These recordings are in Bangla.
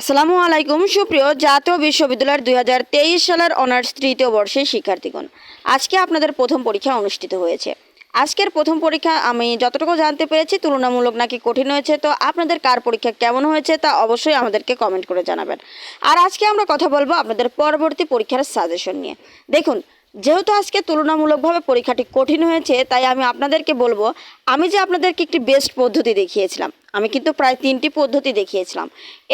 আসসালামু আলাইকুম, সুপ্রিয় জাতীয় বিশ্ববিদ্যালয়ের দুই হাজার তেইশ সালের অনার্স তৃতীয় বর্ষের শিক্ষার্থীগণ। আজকে আপনাদের প্রথম পরীক্ষা অনুষ্ঠিত হয়েছে। আজকের প্রথম পরীক্ষা আমি যতটুকু জানতে পেরেছি, তুলনামূলক নাকি কঠিন হয়েছে, তো আপনাদের কার পরীক্ষা কেমন হয়েছে তা অবশ্যই আমাদেরকে কমেন্ট করে জানাবেন। আর আজকে আমরা কথা বলব আপনাদের পরবর্তী পরীক্ষার সাজেশন নিয়ে। দেখুন যেহেতু আজকে তুলনামূলকভাবে পরীক্ষাটি কঠিন হয়েছে, তাই আমি আপনাদেরকে বলব, আমি যে আপনাদেরকে একটি বেস্ট পদ্ধতি দেখিয়েছিলাম, আমি কিন্তু প্রায় তিনটি পদ্ধতি দেখিয়েছিলাম।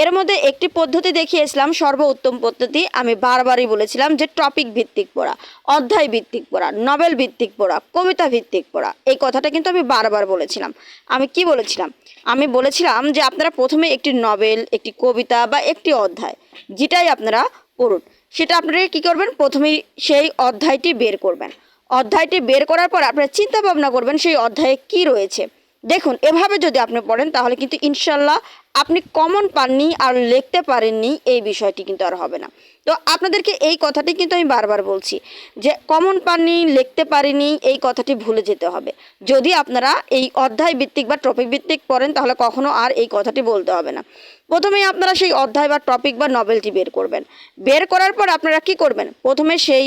এর মধ্যে একটি পদ্ধতি দেখিয়েছিলাম সর্ব উত্তম পদ্ধতি আমি বারবারই বলেছিলাম যে টপিক ভিত্তিক পড়া, অধ্যায় ভিত্তিক পড়া নভেল ভিত্তিক পড়া, কবিতা ভিত্তিক পড়া, এই কথাটা কিন্তু আমি বারবার বলেছিলাম। আমি কি বলেছিলাম? আমি বলেছিলাম যে আপনারা প্রথমে একটি নভেল একটি কবিতা বা একটি অধ্যায়, যেটাই আপনারা পড়ুন সেটা আপনারা কী করবেন? প্রথমেই সেই অধ্যায়টি বের করবেন। অধ্যায়টি বের করার পর আপনারা চিন্তা ভাবনা করবেন, সেই অধ্যায়ে কি রয়েছে। দেখুন, এভাবে যদি আপনি পড়েন, তাহলে কিন্তু ইনশাল্লাহ আপনি কমন পাননি আর লিখতে পারেননি, এই বিষয়টি কিন্তু আর হবে না। তো আপনাদেরকে এই কথাটি কিন্তু আমি বারবার বলছি যে কমন পাননি, লিখতে পারিনি, এই কথাটি ভুলে যেতে হবে। যদি আপনারা এই অধ্যায় ভিত্তিক বা টপিক ভিত্তিক পড়েন, তাহলে কখনো আর এই কথাটি বলতে হবে না। প্রথমেই আপনারা সেই অধ্যায় বা টপিক বা নভেলটি বের করবেন। বের করার পর আপনারা কি করবেন? প্রথমে সেই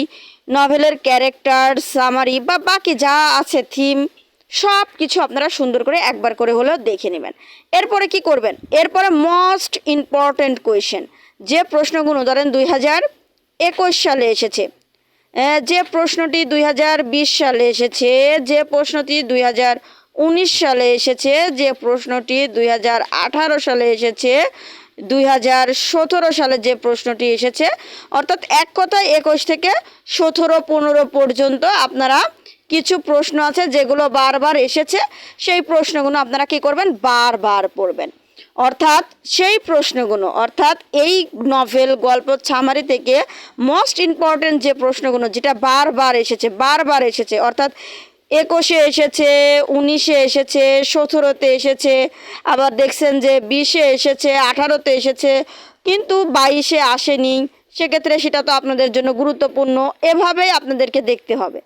নভেলের ক্যারেক্টার সামারি বা বাকি যা আছে থিম সব কিছু আপনারা সুন্দর করে একবার করে হলেও দেখে নেবেন। এরপরে কি করবেন? এরপরে মোস্ট ইম্পর্ট্যান্ট কোয়েশ্চেন যে প্রশ্নগুলো ধরেন দুই হাজার একুশ সালে এসেছে যে প্রশ্নটি দুই হাজার বিশ সালে এসেছে, যে প্রশ্নটি দুই হাজার উনিশ সালে এসেছে, যে প্রশ্নটি দুই হাজার আঠারো সালে এসেছে, দুই হাজার সতেরো সালে যে প্রশ্নটি এসেছে, অর্থাৎ এক কথায় একুশ থেকে সতেরো পনেরো পর্যন্ত আপনারা কিছু প্রশ্ন আছে যেগুলো বারবার এসেছে। সেই প্রশ্নগুলো আপনারা কি করবেন? বারবার পড়বেন। অর্থাৎ সেই প্রশ্নগুলো, অর্থাৎ এই নভেল গল্প ছামারি থেকে মোস্ট ইম্পর্টেন্ট যে প্রশ্নগুলো, যেটা বারবার এসেছে বারবার এসেছে, অর্থাৎ একুশে এসেছে, উনিশে এসেছে, সতেরোতে এসেছে, আবার দেখছেন যে বিশে এসেছে, আঠারোতে এসেছে, কিন্তু বাইশে আসেনি। সেক্ষেত্রে সেটা তো আপনাদের জন্য গুরুত্বপূর্ণ। এভাবেই আপনাদেরকে দেখতে হবে।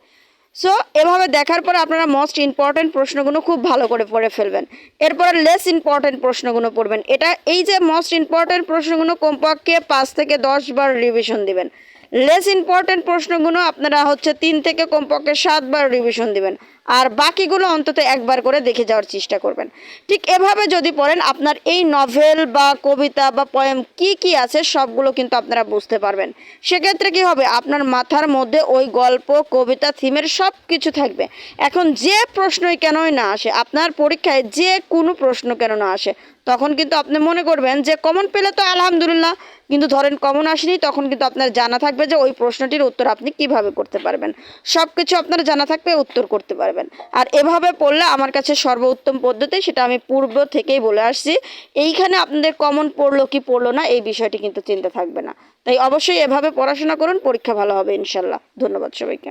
সো এভাবে দেখার পরে আপনারা মোস্ট ইম্পর্ট্যান্ট প্রশ্নগুলো খুব ভালো করে পড়ে ফেলবেন। এরপরে লেস ইম্পর্ট্যান্ট প্রশ্নগুলো পড়বেন। এটা এই যে মোস্ট ইম্পর্ট্যান্ট প্রশ্নগুলো কমপক্ষে পাঁচ থেকে দশ বার রিভিশন দিবেন। লেস ইম্পর্ট্যান্ট প্রশ্নগুলো আপনারা হচ্ছে তিন থেকে কমপক্ষে সাতবার রিভিশন দিবেন। আর বাকিগুলো অন্তত একবার করে দেখে যাওয়ার চেষ্টা করবেন। ঠিক এভাবে যদি পড়েন, আপনার এই নভেল বা কবিতা বা পয়েম কি কি আছে সবগুলো কিন্তু আপনারা বুঝতে পারবেন। সেক্ষেত্রে কি হবে? আপনার মাথার মধ্যে ওই গল্প, কবিতা থিমের সব কিছু থাকবে। এখন যে প্রশ্নই কেনই না আসে, আপনার পরীক্ষায় যে কোনো প্রশ্ন কেন না আসে, তখন কিন্তু আপনি মনে করবেন যে কমন পেলে তো আলহামদুলিল্লাহ, কিন্তু ধরেন কমন আসেনি, তখন কিন্তু আপনার জানা থাকবে যে ওই প্রশ্নটির উত্তর আপনি কীভাবে করতে পারবেন। সব কিছু আপনার জানা থাকবে, উত্তর করতে পারবেন। আর এভাবে পড়লে আমার কাছে সর্বোত্তম পদ্ধতি, সেটা আমি পূর্ব থেকেই বলে আসছি। এইখানে আপনাদের কমন পড়ল কি পড়ল না, এই বিষয়টি কিন্তু চিন্তা থাকবে না। তাই অবশ্যই এভাবে পড়াশোনা করুন, পরীক্ষা ভালো হবে ইনশাল্লাহ। ধন্যবাদ সবাইকে।